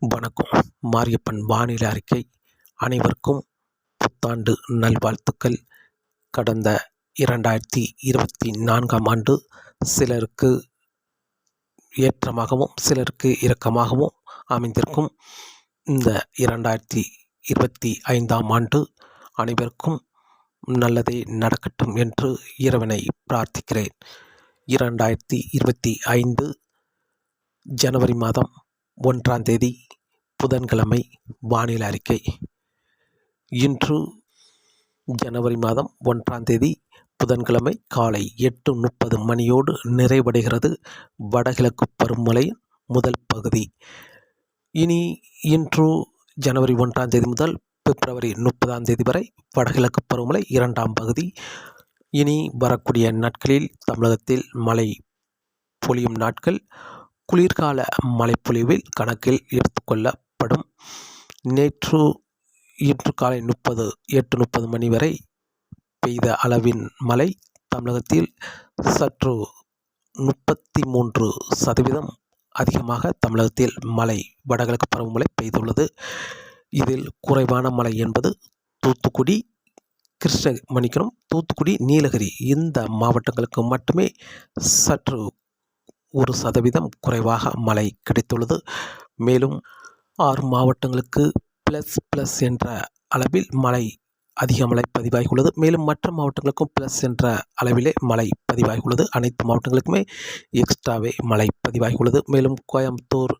வணக்கம். மாரியப்பன் வானிலை அறிக்கை. அனைவருக்கும் புத்தாண்டு நல்வாழ்த்துக்கள். கடந்த இரண்டாயிரத்தி இருபத்தி நான்காம் ஆண்டு சிலருக்கு ஏற்றமாகவும் சிலருக்கு இரக்கமாகவும் அமைந்திருக்கும் இந்த இரண்டாயிரத்தி இருபத்தி ஐந்தாம் ஆண்டு அனைவருக்கும் நல்லதே நடக்கட்டும் என்று இறைவனை பிரார்த்திக்கிறேன். இரண்டாயிரத்தி இருபத்தி ஐந்து ஜனவரி மாதம் ஒன்றாம் தேதி புதன்கிழமை வானிலை அறிக்கை. இன்று ஜனவரி மாதம் ஒன்றாம் தேதி புதன்கிழமை காலை எட்டு முப்பது மணியோடு நிறைவடைகிறது வடகிழக்கு பருவமழை முதல் பகுதி. இனி இன்று ஜனவரி ஒன்றாம் தேதி முதல் பிப்ரவரி முப்பதாம் தேதி வரை வடகிழக்கு பருவமழை இரண்டாம் பகுதி. இனி வரக்கூடிய நாட்களில் தமிழகத்தில் மழை பொழியும் நாட்கள். குளிர்கால மழைப்பொழிவில் கணக்கில் எடுத்துக்கொள்ள எடுத்துக்கொள்ளப்படும் நேற்று இன்று காலை முப்பது எட்டு முப்பது மணி வரை பெய்த அளவின் மழை தமிழகத்தில் சற்று முப்பத்தி மூன்று சதவீதம் அதிகமாக தமிழகத்தில் மழை வடகிழக்கு பருவமழை பெய்துள்ளது. இதில் குறைவான மழை என்பது தூத்துக்குடி கிருஷ்ண மணிக்கணும் தூத்துக்குடி நீலகிரி இந்த மாவட்டங்களுக்கு மட்டுமே சற்று ஒரு சதவீதம் குறைவாக மழை கிடைத்துள்ளது. மேலும் ஆறு மாவட்டங்களுக்கு ப்ளஸ் ப்ளஸ் என்ற அளவில் மழை அதிக மழை பதிவாகியுள்ளது. மேலும் மற்ற மாவட்டங்களுக்கும் ப்ளஸ் என்ற அளவிலே மழை பதிவாகியுள்ளது. அனைத்து மாவட்டங்களுக்குமே எக்ஸ்ட்ராவே மழை பதிவாகியுள்ளது. மேலும் கோயம்புத்தூர்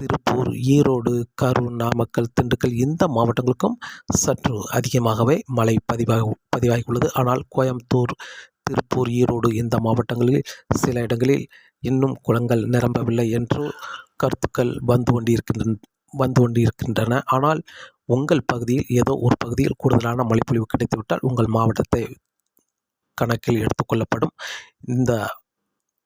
திருப்பூர் ஈரோடு கரூர் நாமக்கல் திண்டுக்கல் இந்த மாவட்டங்களுக்கும் சற்று அதிகமாகவே மழை பதிவாக பதிவாகியுள்ளது. ஆனால் கோயம்புத்தூர் திருப்பூர் ஈரோடு இந்த மாவட்டங்களில் சில இடங்களில் இன்னும் குளங்கள் நிரம்பவில்லை என்று கருத்துக்கள் வந்து கொண்டிருக்கின்றன. வந்து கொண்டிருக்கின்றன. ஆனால் உங்கள் பகுதியில் ஏதோ ஒரு பகுதியில் கூடுதலான மழைப்பொழிவு கிடைத்துவிட்டால் உங்கள் மாவட்டத்தை கணக்கில் எடுத்துக்கொள்ளப்படும். இந்த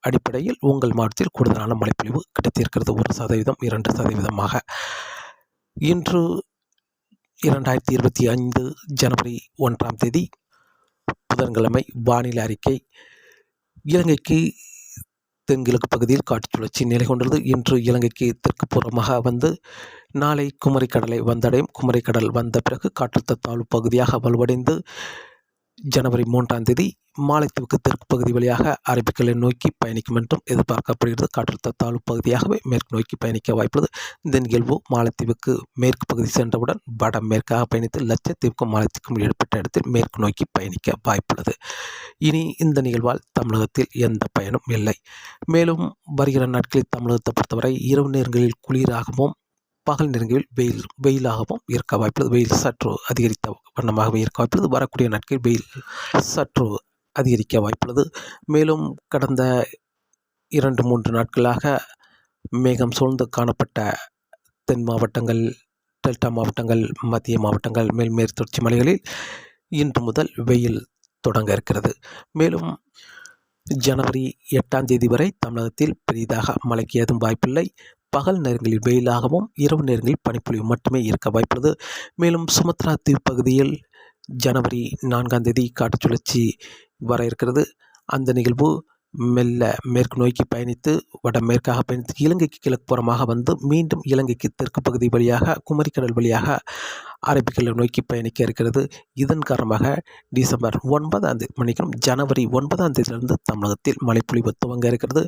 அடிப்படையில் உங்கள் மாவட்டத்தில் கூடுதலான மழைப்பொழிவு கிடைத்திருக்கிறது. ஒரு சதவீதம் இரண்டு சதவீதமாக. இன்று இரண்டாயிரத்தி இருபத்தி ஐந்து ஜனவரி ஒன்றாம் தேதி புதன்கிழமை வானிலை அறிக்கை. இலங்கைக்கு தென்கிழக்கு பகுதியில் காற்று சுழற்சி நிலை கொண்டுள்ளது. இன்று இலங்கைக்கு தெற்கு புறமாக வந்து நாளை குமரிக்கடலை வந்தடையும். குமரிக்கடல் வந்த பிறகு காற்றழுத்த தாழ்வு பகுதியாக வலுவடைந்து ஜனவரி மூன்றாம் தேதி மாலைத்தீவுக்கு தெற்கு பகுதி வழியாக அரபிக்கலை நோக்கி பயணிக்கும் என்றும் எதிர்பார்க்கப்படுகிறது. காற்றழுத்த தாழ்வு பகுதியாகவே மேற்கு நோக்கி பயணிக்க வாய்ப்புள்ளது. இந்த நிகழ்வு மாலத்தீவுக்கு மேற்கு பகுதி சென்றவுடன் வட மேற்காக பயணித்து லட்சத்தீவுக்கும் மாலைத்தீவுக்கும் ஏற்பட்ட இடத்தில் மேற்கு நோக்கி பயணிக்க வாய்ப்புள்ளது. இனி இந்த நிகழ்வால் தமிழகத்தில் எந்த பயனும் இல்லை. மேலும் வருகிற நாட்களில் தமிழகத்தை பொறுத்தவரை இரவு நேரங்களில் குளிராகவும் பகல் நெருங்கியில் வெயில் வெயிலாகவும் இருக்க வாய்ப்புள்ளது. வெயில் சற்று அதிகரித்த வண்ணமாகவே இருக்க வாய்ப்புள்ளது. வரக்கூடிய நாட்களில் வெயில் சற்று அதிகரிக்க வாய்ப்புள்ளது. மேலும் கடந்த இரண்டு மூன்று நாட்களாக மேகம் சூழ்ந்து காணப்பட்ட தென் மாவட்டங்கள் டெல்டா மாவட்டங்கள் மத்திய மாவட்டங்கள் மேல்மேற்கு தொடர்ச்சி மலைகளில் இன்று முதல் வெயில் தொடங்க இருக்கிறது. மேலும் ஜனவரி எட்டாம் தேதி வரை தமிழகத்தில் பெரிதாக மழைக்கு ஏதும் வாய்ப்பில்லை. பகல் நேரங்களில் வெயிலாகவும் இரவு நேரங்களில் பனிப்பொழிவு மட்டுமே இருக்க வாய்ப்புள்ளது. மேலும் சுமத்ரா தீவு பகுதியில் ஜனவரி நான்காம் தேதி காற்று சுழற்சி வர இருக்கிறது. அந்த நிகழ்வு மெல்ல மேற்கு நோக்கி பயணித்து வடமேற்காக பயணித்து இலங்கைக்கு கிழக்கு புறமாக வந்து மீண்டும் இலங்கைக்கு தெற்கு பகுதி வழியாக குமரிக்கடல் வழியாக அரபிக்கடலை நோக்கி பயணிக்க இருக்கிறது. இதன் காரணமாக டிசம்பர் ஒன்பதாம் தேதி மன்னிக்கணும் ஜனவரி ஒன்பதாம் தேதியிலிருந்து தமிழகத்தில் மழைப்பொழிவு துவங்க இருக்கிறது.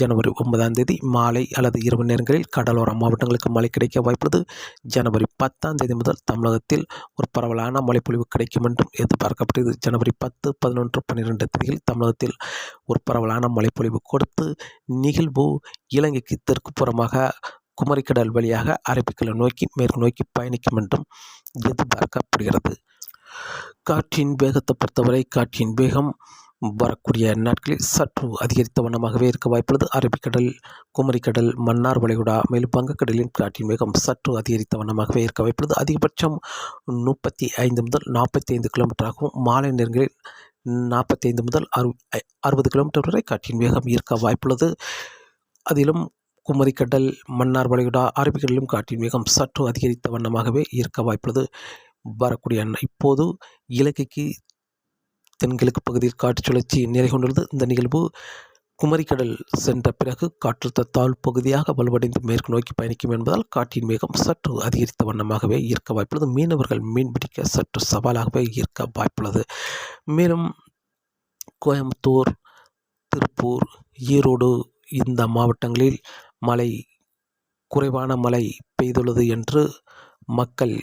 ஜனவரி ஒன்பதாம் தேதி மாலை அல்லது இரவு நேரங்களில் கடலோர மாவட்டங்களுக்கு மழை கிடைக்க வாய்ப்புள்ளது. ஜனவரி பத்தாம் தேதி முதல் தமிழகத்தில் ஒரு பரவலான மழைப்பொழிவு கிடைக்கும் என்றும் எதிர்பார்க்கப்படுகிறது. ஜனவரி பத்து பதினொன்று பன்னிரெண்டு தேதியில் தமிழகத்தில் ஒரு பரவலான மழைப்பொழிவு கொடுத்து நிகழ்வு இலங்கைக்கு தெற்கு புறமாக குமரிக்கடல் வழியாக அரபிக்கடல் நோக்கி மேற்கு நோக்கி பயணிக்கும் என்றும் எதிர்பார்க்கப்படுகிறது. காற்றின் வேகத்தை பொறுத்தவரை காற்றின் வேகம் வரக்கூடிய நாட்களில் சற்று அதிகரித்த வண்ணமாகவே இருக்க வாய்ப்புள்ளது. அரபிக்கடல் குமரிக்கடல் மன்னார் வளைகுடா மேலும் வங்கக்கடலின் காற்றின் வேகம் சற்று அதிகரித்த வண்ணமாகவே இருக்க வாய்ப்புள்ளது. அதிகபட்சம் முப்பத்தி ஐந்து முதல் நாற்பத்தி ஐந்து கிலோமீட்டராகவும் மாலை நேரங்களில் நாற்பத்தி ஐந்து முதல் அறு அறுபது கிலோமீட்டர் வரை காற்றின் வேகம் இருக்க வாய்ப்புள்ளது. அதிலும் குமரிக்கடல் மன்னார் வளைகுடா அரபிக்கடலிலும் காற்றின் வேகம் சற்று அதிகரித்த வண்ணமாகவே இருக்க வாய்ப்புள்ளது. வரக்கூடிய இப்போது இலங்கைக்கு தென்கிழக்கு பகுதியில் காற்று சுழற்சி நிலை கொண்டுள்ளது. இந்த நிகழ்வு குமரிக்கடல் சென்ற பிறகு காற்றழுத்த தாழ்வு பகுதியாக வலுவடைந்து மேற்கு நோக்கி பயணிக்கும் என்பதால் காற்றின் வேகம் சற்று அதிகரித்த வண்ணமாகவே இருக்க வாய்ப்புள்ளது. மீனவர்கள் மீன்பிடிக்க சற்று சவாலாகவே இருக்க வாய்ப்புள்ளது. மேலும் கோயம்புத்தூர் திருப்பூர் ஈரோடு இந்த மாவட்டங்களில் மழை குறைவான மழை பெய்துள்ளது என்று மக்கள்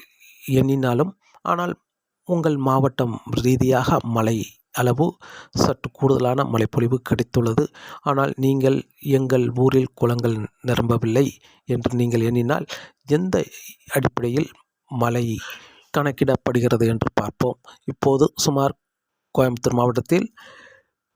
எண்ணினாலும் ஆனால் உங்கள் மாவட்டம் ரீதியாக மழை அளவு சற்று கூடுதலான மழைப்பொழிவு கிடைத்துள்ளது. ஆனால் நீங்கள் எங்கள் ஊரில் குளங்கள் நிரம்பவில்லை என்று நீங்கள் எண்ணினால் எந்த அடிப்படையில் மழை கணக்கிடப்படுகிறது என்று பார்ப்போம். இப்போது சுமார் கோயம்புத்தூர் மாவட்டத்தில்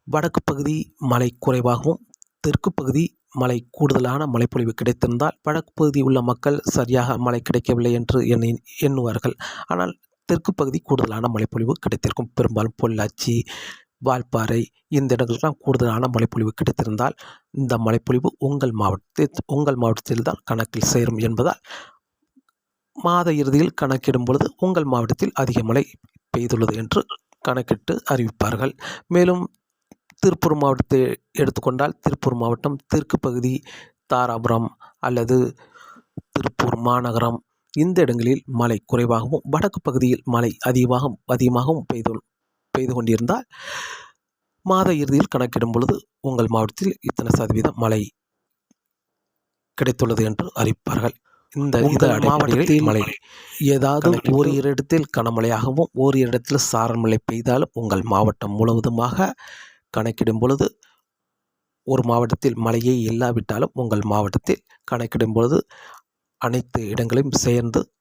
வடக்கு பகுதி மழை குறைவாகவும் தெற்கு பகுதி மழை கூடுதலான மழைப்பொழிவு கிடைத்திருந்தால் வடக்கு பகுதி உள்ள மக்கள் சரியாக மழை கிடைக்கவில்லை என்று எண்ணி எண்ணுவார்கள். ஆனால் தெற்கு பகுதி கூடுதலான மழைப்பொழிவு கிடைத்திருக்கும். பெரும்பாலும் பொள்ளாச்சி வால்பாறை இந்த இடங்களுக்கெல்லாம் கூடுதலான மழைப்பொழிவு கிடைத்திருந்தால் இந்த மழைப்பொழிவு உங்கள் மாவட்டத்தில் உங்கள் மாவட்டத்தில் தான் கணக்கில் சேரும் என்பதால் மாத இறுதியில் கணக்கிடும் பொழுது உங்கள் மாவட்டத்தில் அதிக மழை பெய்துள்ளது என்று கணக்கிட்டு அறிவிப்பார்கள். மேலும் திருப்பூர் மாவட்டத்தை எடுத்துக்கொண்டால் திருப்பூர் மாவட்டம் தெற்கு பகுதி தாராபுரம் அல்லது திருப்பூர் மாநகரம். இந்த இடங்களில் மழை குறைவாகவும் வடக்கு பகுதியில் மழை அதிகமாக அதிகமாகவும் பெய்து பெய்து கொண்டிருந்தால் மாத இறுதியில் கணக்கிடும் பொழுது உங்கள் மாவட்டத்தில் இத்தனை சதவீதம் மழை கிடைத்துள்ளது என்று அறிவிப்பார்கள். இந்த இந்த மாவட்டத்தில் மழை ஏதாவது ஒரு இடத்தில் கனமழையாகவும் ஒரு இடத்தில் சாரல் மழை பெய்தாலும் உங்கள் மாவட்டம் முழுவதுமாக கணக்கிடும் பொழுது ஒரு மாவட்டத்தில் மழையே இல்லாவிட்டாலும் உங்கள் மாவட்டத்தில் கணக்கிடும் பொழுது அனைத்து இடங்களையும் சேர்ந்து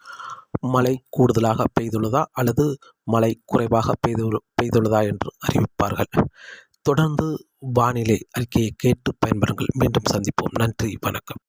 மழை கூடுதலாக பெய்துள்ளதா அல்லது மழை குறைவாக பெய்து பெய்துள்ளதா என்று அறிவிப்பார்கள். தொடர்ந்து வானிலை அறிக்கையை கேட்டு பயன்பெறுங்கள். மீண்டும் சந்திப்போம். நன்றி. வணக்கம்.